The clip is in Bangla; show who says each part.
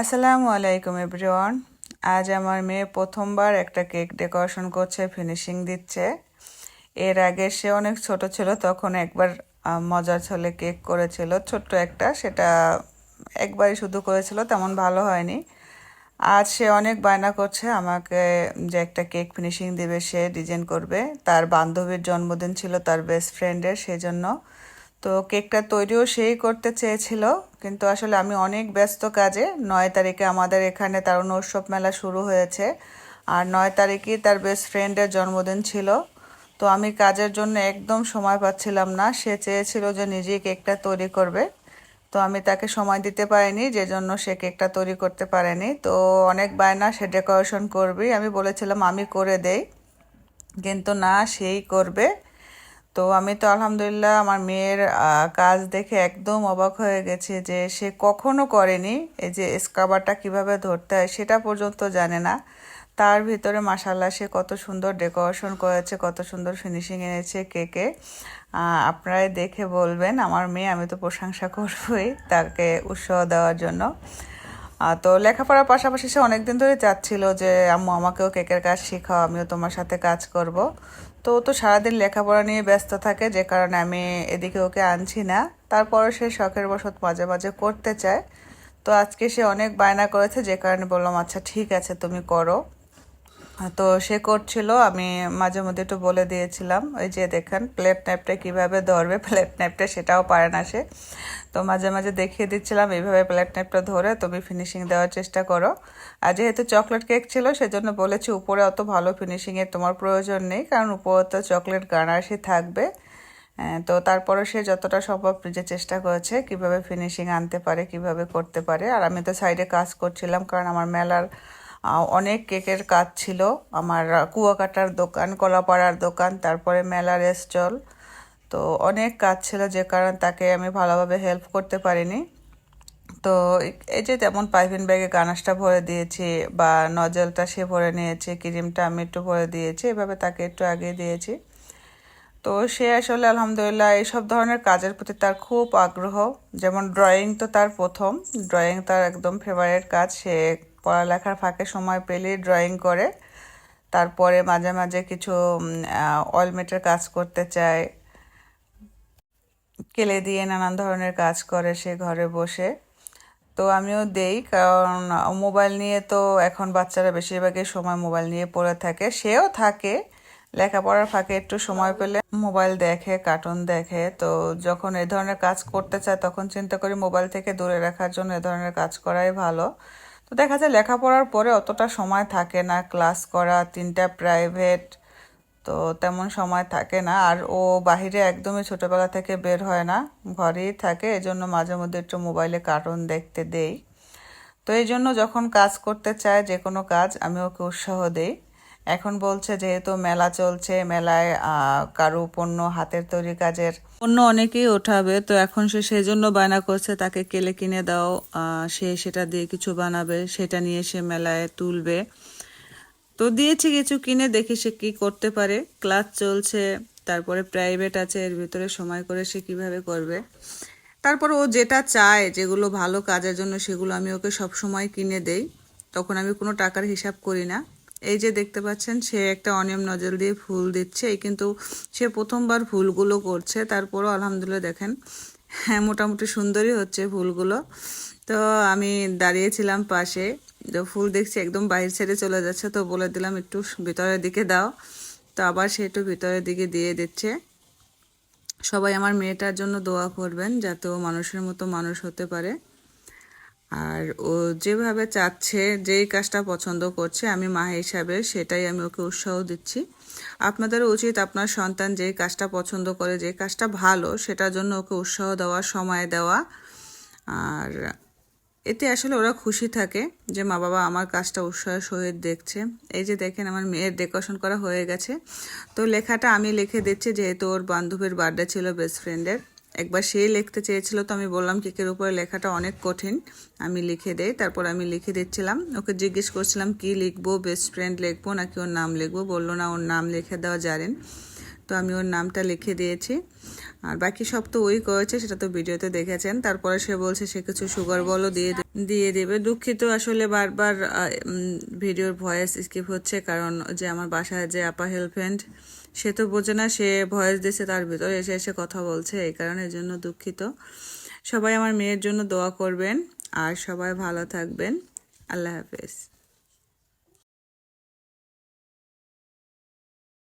Speaker 1: আসসালামু আলাইকুম, এভরিওয়ান। আজ আমার মেয়ে প্রথমবার একটা কেক ডেকোরেশন করছে, ফিনিশিং দিচ্ছে। এর আগে সে অনেক ছোট ছিল, তখন একবার মজার ছলে কেক করেছিল, ছোট্ট একটা, সেটা একবারই শুধু করেছিল, তেমন ভালো হয়নি। আজ সে অনেক বায়না করছে, আমাকে যে একটা কেক ফিনিশিং দেবে, সে ডিজাইন করবে। তার বান্ধবীর জন্মদিন ছিল, তার বেস্ট ফ্রেন্ডের, সেজন্য। তো কেকটা তৈরিও সেই করতে চেয়েছিল, কিন্তু আসলে আমি অনেক ব্যস্ত কাজে। নয় তারিখে আমাদের এখানে তারুণ্য উৎসব মেলা শুরু হয়েছে, আর নয় তারিখেই তার বেস্ট ফ্রেন্ডের জন্মদিন ছিল। তো আমি কাজের জন্য একদম সময় পাচ্ছিলাম না, সে চেয়েছিল যে নিজেই কেকটা তৈরি করবে। তো আমি তাকে সময় দিতে পারিনি, যে জন্য সে কেকটা তৈরি করতে পারেনি। তো অনেক বায়না, সে ডেকোরেশন করবি আমি বলেছিলাম, আমি করে দেই। কিন্তু না, সেই করবে। তো আমি তো আলহামদুলিল্লাহ আমার মেয়ের কাজ দেখে একদম অবাক হয়ে গেছে যে সে কখনো করেনি। এই যে স্কাবারটা কীভাবে ধরতে হয় সেটা পর্যন্ত জানে না। তার ভিতরে মাসাল্লাহ সে কত সুন্দর ডেকোরেশন করেছে, কত সুন্দর ফিনিশিং এনেছে কেকে। আপনারাই দেখে বলবেন, আমার মেয়ে, আমি তো প্রশংসা করবই তাকে উৎসাহ দেওয়ার জন্য। তো লেখাপড়ার পাশাপাশি সে অনেকদিন ধরে চাচ্ছিল যে, আম্মু, আমাকেও কেকের কাজ শেখাও, আমিও তোমার সাথে কাজ করব। তো তো সারাদিন লেখাপড়া নিয়ে ব্যস্ত থাকে, যে কারণে আমি এদিকে ওকে আনছি না। তারপরে সে শখের বশত মাঝে মাঝে করতে চায়। তো আজকে সে অনেক বায়না করেছে, যে কারণে বললাম আচ্ছা ঠিক আছে, তুমি করো। তো সে করছিল আমি মাঝে মধ্যে একটু বলে দিয়েছিলাম ওই যে দেখেন প্লেট নাইপটা কীভাবে ধরবে প্লেট নাইপটা সেটাও পারে না সে। তো মাঝে মাঝে দেখিয়ে দিচ্ছিলাম এইভাবে প্লেট নাইপটা ধরে তুমি ফিনিশিং দেওয়ার চেষ্টা করো। আর যেহেতু চকলেট কেক ছিল সেজন্য বলেছি উপরে অত ভালো ফিনিশিংয়ের তোমার প্রয়োজন নেই কারণ উপরে তো চকলেট গানাশই থাকবে। আহ, তো তারপরে সে যতটা সম্ভব নিজে চেষ্টা করেছে কীভাবে ফিনিশিং আনতে পারে কীভাবে করতে পারে। আর আমি তো সাইডে কাজ করছিলাম কারণ আমার মেলার অনেক কেকের কাজ ছিল। আমার কুয়াকাটার দোকান, কলাপাড়ার দোকান, তারপরে মেলার স্টল তো অনেক কাজ ছিল যে কারণে তাকে আমি ভালোভাবে হেল্প করতে পারিনি। তো এই যে তেমন পাইপিন ব্যাগে গানাসটা ভরে দিয়েছি বা নজলটা সে ভরে নিয়েছে, ক্রিমটা আমি একটু ভরে দিয়েছি, এভাবে তাকে একটু আগে দিয়েছি। তো সে আসলে আলহামদুলিল্লাহ এইসব ধরনের কাজের প্রতি তার খুব আগ্রহ। যেমন ড্রয়িং তো তার প্রথম। ড্রয়িং তার একদম ফেভারিট কাজ। সে পড়ালেখার ফাঁকে সময় পেলেই ড্রয়িং করে। তারপরে মাঝে মাঝে কিছু অয়েলমেটের কাজ করতে চায়। কেলে দিয়ে নানান ধরনের কাজ করে সে ঘরে বসে। তো আমিও দেই, কারণ মোবাইল নিয়ে তো এখন বাচ্চারা বেশিরভাগই সময় মোবাইল নিয়ে পড়ে থাকে। সেও থাকে। লেখাপড়ার ফাঁকে একটু সময় পেলে মোবাইল দেখে কার্টুন দেখে। তো যখন এ ধরনের কাজ করতে চায়, তখন চিন্তা করি মোবাইল থেকে দূরে রাখার জন্য এ ধরনের কাজ করাই ভালো। তো দেখা যায় লেখাপড়ার পরে অতটা সময় থাকে না ক্লাস করা, তিনটা প্রাইভেট তো তেমন সময় থাকে না। আর ও বাহিরে একদমই ছোটবেলা থেকে বের হয় না, ঘরেই থাকে। এজন্য মাঝে মধ্যে একটু মোবাইলে কার্টুন দেখতে দেই। তো এই জন্য যখন কাজ করতে চায় যে কোনো কাজ, আমি ওকে উৎসাহ দেই। এখন বলছে যেহেতু মেলা চলছে, মেলায় কারু পণ্য হাতের তৈরি কাজের পণ্য অনেকেই ওঠাবে, তো এখন সে সেই জন্য বায়না করছে, তাকে কেলে কিনে দাও সে সেটা দিয়ে কিছু বানাবে, সেটা নিয়ে সে মেলায় তুলবে। তো দিয়েছি কিছু, কিনে দেখি সে কি করতে পারে। ক্লাস চলছে, তারপরে প্রাইভেট আছে, এর ভিতরে সময় করে সে কীভাবে করবে। তারপর ও যেটা চায়, যেগুলো ভালো কাজের জন্য, সেগুলো আমি ওকে সব সময় কিনে দেই। তখন আমি কোনো টাকার হিসাব করি না। এই যে দেখতে পাচ্ছেন, সে একটা অনিয়ম নজল দিয়ে ফুল দিচ্ছে। এই কিন্তু সে প্রথমবার ফুলগুলো করছে, তারপরও আলহামদুলিল্লাহ দেখেন হ্যাঁ মোটামুটি সুন্দরই হচ্ছে ফুলগুলো। তো আমি দাঁড়িয়েছিলাম পাশে ফুল দেখছি একদম বাইরে ছেড়ে চলে যাচ্ছে, তো বলে দিলাম, একটু ভিতরের দিকে দাও। তো আবার সে একটু ভিতরের দিকে দিয়ে দিচ্ছে। সবাই আমার মেয়েটার জন্য দোয়া করবেন, যাতে ও মানুষের মতো মানুষ হতে পারে। আর ও যেভাবে চাচ্ছে, যেই কাজটা পছন্দ করছে, আমি মা হিসাবে সেটাই আমি ওকে উৎসাহ দিচ্ছি। আপনাদেরও উচিত আপনার সন্তান যেই কাজটা পছন্দ করে, যে কাজটা ভালো, সেটার জন্য ওকে উৎসাহ দেওয়া, সময় দেওয়া। আর এতে আসলে ওরা খুশি থাকে যে, মা বাবা, আমার কাজটা উৎসাহের সহিত দেখছে। এই যে দেখেন, আমার মেয়ের ডেকোরেশন করা হয়ে গেছে। তো লেখাটা আমি লিখে দিচ্ছি, যেহেতু ওর বান্ধবীর বার্থডে ছিল বেস্ট ফ্রেন্ডের একবার সে লিখতে চেয়েছিল, তো আমি বললাম, কেকের উপরে লেখাটা অনেক কঠিন। আমি লিখে দেই, তারপর আমি লিখে দিচ্ছিলাম। ওকে জিজ্ঞেস করছিলাম, কি লিখব? বেস্ট ফ্রেন্ড লিখব নাকি ওর নাম লিখব? বলল, না, ওর নাম লিখে দেওয়া জানেন। তো আমি ওর নামটা লিখে দিয়েছি। আর বাকি সব তো ওই করেছে, সেটা তো ভিডিওতে দেখেছেন। তারপরে সে বলছে, সে কিছু সুগার বলও দিয়ে দিয়ে দেবে। দুঃখিত আসলে বারবার ভিডিওর ভয়েস স্কিপ হচ্ছে, কারণ যে আমার বাসায় যে আপা হেল্পহ্যান্ড সে তো বোঝে না, সে ভয়েস দিছে তার ভিতরে, এসে এসে কথা বলছে, এই কারণে জন্য দুঃখিত। সবাই আমার মেয়ের জন্য দোয়া করবেন, আর সবাই ভালো থাকবেন। আল্লাহ হাফেজ।